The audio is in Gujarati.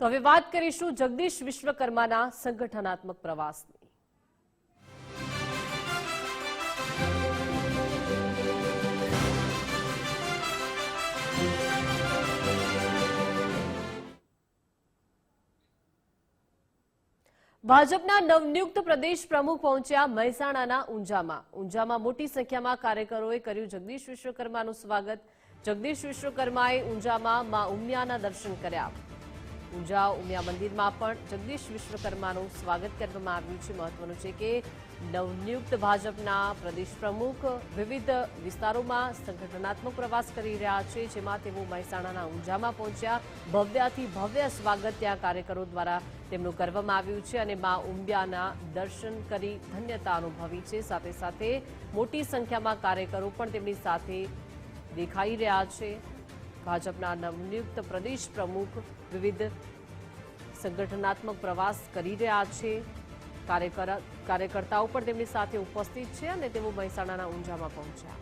તો હવે વાત કરીશું જગદીશ વિશ્વકર્માના સંગઠનાત્મક પ્રવાસની. ભાજપના નવનિયુક્ત પ્રદેશ પ્રમુખ પહોંચ્યા મહેસાણાના ઊંઝામાં. ઊંઝામાં મોટી સંખ્યામાં કાર્યકરોએ કર્યું જગદીશ વિશ્વકર્માનું સ્વાગત. જગદીશ વિશ્વકર્માએ ઊંઝામાં મા ઉમિયાના દર્શન કર્યા. ઊંઝા ઉમિયા મંદિરમાં પણ જગદીશ વિશ્વકર્માનું સ્વાગત કરવામાં આવ્યું છે. મહત્વનું છે કે નવનિયુક્ત ભાજપના પ્રદેશ પ્રમુખ વિવિધ વિસ્તારોમાં સંગઠનાત્મક પ્રવાસ કરી રહ્યા છે, જેમાં તેઓ મહેસાણાના ઊંઝામાં પહોંચ્યા. ભવ્યાથી ભવ્ય સ્વાગત ત્યાં કાર્યકરો દ્વારા તેમનું કરવામાં આવ્યું છે અને મા ઉમિયાના દર્શન કરી ધન્યતા અનુભવી છે. સાથે સાથે મોટી સંખ્યામાં કાર્યકરો પણ તેમની સાથે દેખાઈ રહ્યા છે. ભાજપના નવનિયુક્ત પ્રદેશ પ્રમુખ વિવિધ સંગઠનાત્મક પ્રવાસ કરી રહ્યા છે. કાર્યકર, કાર્યકર્તાઓ પણ તેમની સાથે ઉપસ્થિત છે અને તેઓ મહેસાણાના ઊંઝામાં પહોંચ્યા.